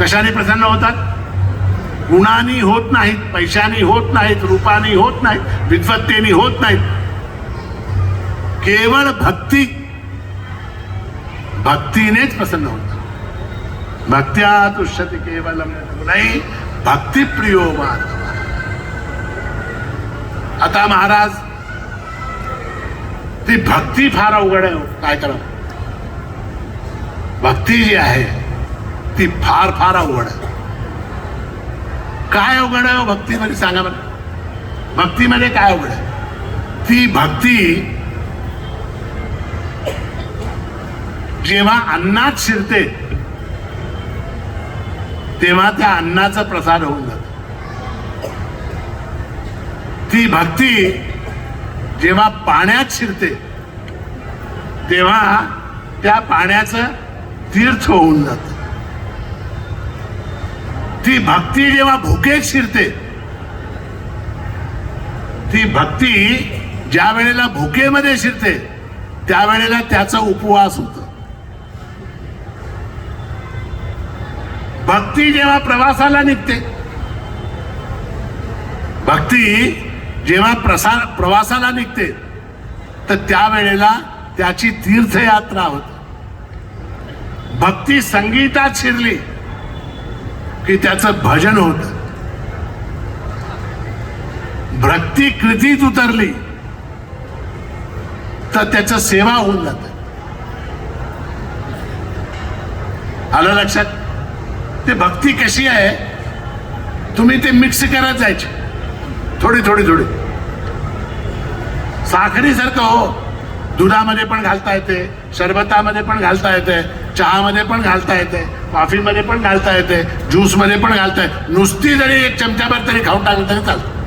कशाने प्रसन्न होतात? गुणांनी होत नाहीत पैशानी होत नाहीत रूपानी होत नाहीत विद्वत्तेने होत नाहीत. केवळ भक्ती. भक्तीनेच प्रसन्न होत भक्त्या तुष्यते केवलम नाही भक्तिप्रियो माधव आता महाराज ती भक्ती फार अवघड आहे हो. काय करा भक्ती जी आहे ती फार फार अवघड आहे. काय अवघड आहे हो भक्तीमध्ये? सांगा मला भक्तीमध्ये काय अवघड आहे? ती भक्ती जेव्हा अन्नात शिरते तेव्हा त्या अन्नाचा प्रसार होऊन जातो. ती भक्ती जेव्हा पाण्यात शिरते तेव्हा त्या पाण्याचं तीर्थ होऊन जातं. ती भक्ती जेव्हा भुकेत शिरते ती भक्ती ज्या वेळेला भुकेमध्ये शिरते त्यावेळेला त्याचा उपवास होतो. भक्ती जेव्हा प्रवासाला निघते भक्ती जेव्हा प्रसार प्रवासाला निघते तर त्यावेळेला त्याची तीर्थयात्रा होते. भक्ती संगीतात शिरली की त्याचं भजन होत. भक्ती कृतीत उतरली तर त्याचं सेवा होऊन जात. आलं लक्षात? ते भक्ती कशी आहे? तुम्ही ते मिक्स करत जायचे. थोडी थोडी थोडी. साखरीसारखं हो. दुधामध्ये पण घालता येते शरबतामध्ये पण घालता येते. चहामध्ये पण घालता येते कॉफीमध्ये पण घालता येते ज्यूसमध्ये पण घालता येते. नुसती जरी एक चमच्याभर तरी खाऊन टाकलं तरी चालतं.